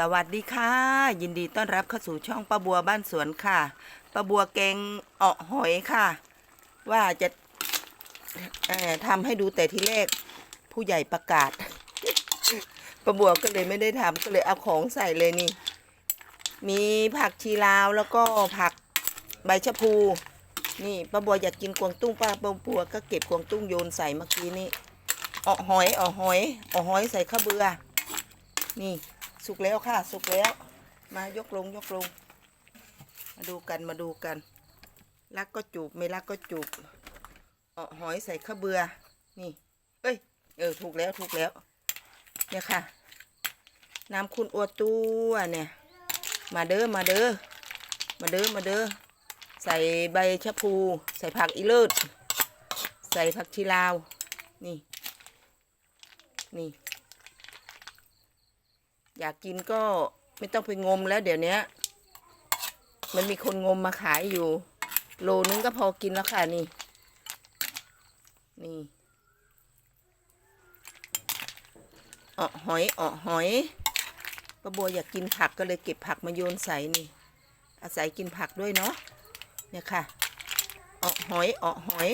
สวัสดีค่ะ ยินดีต้อนรับเข้าสู่ช่องป้าบัวบ้านสวนค่ะป้าบัวแกงเอาะหอยค่ะ ว่าจะทำให้ดูแต่ที่แรกผู้ใหญ่ประกาศป้าบัวก็เลยไม่ได้ทำก็เลยเอาของใส่เลยนี่ มีผักชีลาวแล้วก็ผักใบชะพู นี่ป้าบัวอยากกินกวางตุ้งป้าป้าบัวก็เก็บกวางตุ้งโยนใส่เมื่อกี้นี่เอาะหอยเอาะหอยเอาะหอยใส่ข้าวเบือนี่ สุกแล้วค่ะสุกแล้ว มายกลงยกลง มาดูกันมาดูกัน รักก็จูบไม่รักก็จูบเอาหอยใส่ข้าวเบือ นี่ เอ้ย เออ ถูกแล้วถูกแล้ว เนี่ยค่ะ น้ำคุณอัวตัวเนี่ย มาเด้อมาเด้อ มาเด้อมาเด้อ ใส่ใบชะพู ใส่ผักอีเลิศ ใส่ผักชีลาว นี่ นี่ อยากกินก็ไม่ต้องไปงมแล้วเดี๋ยวนี้มันมีคนงมมาขายอยู่ โลนึงก็พอกินแล้วค่ะนี่ นี่เออหอยเออหอยป้าบัวอยากกินผักก็เลยเก็บผักมาโยนใส่นี่ อาศัยกินผักด้วยเนาะเนี่ยค่ะเออหอยเออหอย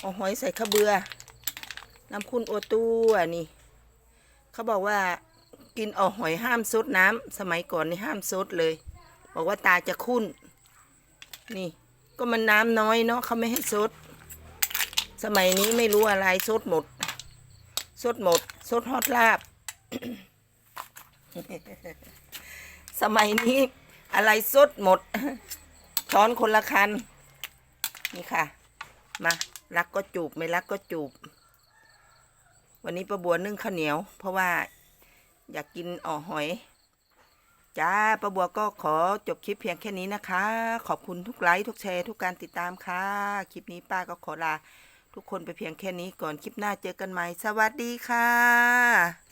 เออหอยใส่ข้าวเบือน้ำคุณโอตัวนี่ เขาบอกว่า กินออกหอยห้ามซดน้ำสมัยก่อนนี่ห้ามซดเลย บอกว่าตาจะคุ้น นี่ ก็มันน้ำน้อยเนาะเขาไม่ให้ซดสมัยนี้ไม่รู้อะไรซดหมดซดหมดซดฮอตลาบ สมัยนี้อะไรซดหมด ช้อนคนละคัน นี่ค่ะ มารักก็จูบ ไม่รักก็จูบ วันนี้ประบัวนึ่งข้าวเหนียว เพราะว่า อยากกินอ่อหอย จ้าป้าบัวก็ขอจบคลิปเพียงแค่นี้นะคะ ขอบคุณทุกไลค์ทุกแชร์ทุกการติดตามค่ะ คลิปนี้ป้าก็ขอลาทุกคนไปเพียงแค่นี้ก่อนคลิปหน้าเจอกันใหม่ สวัสดีค่ะ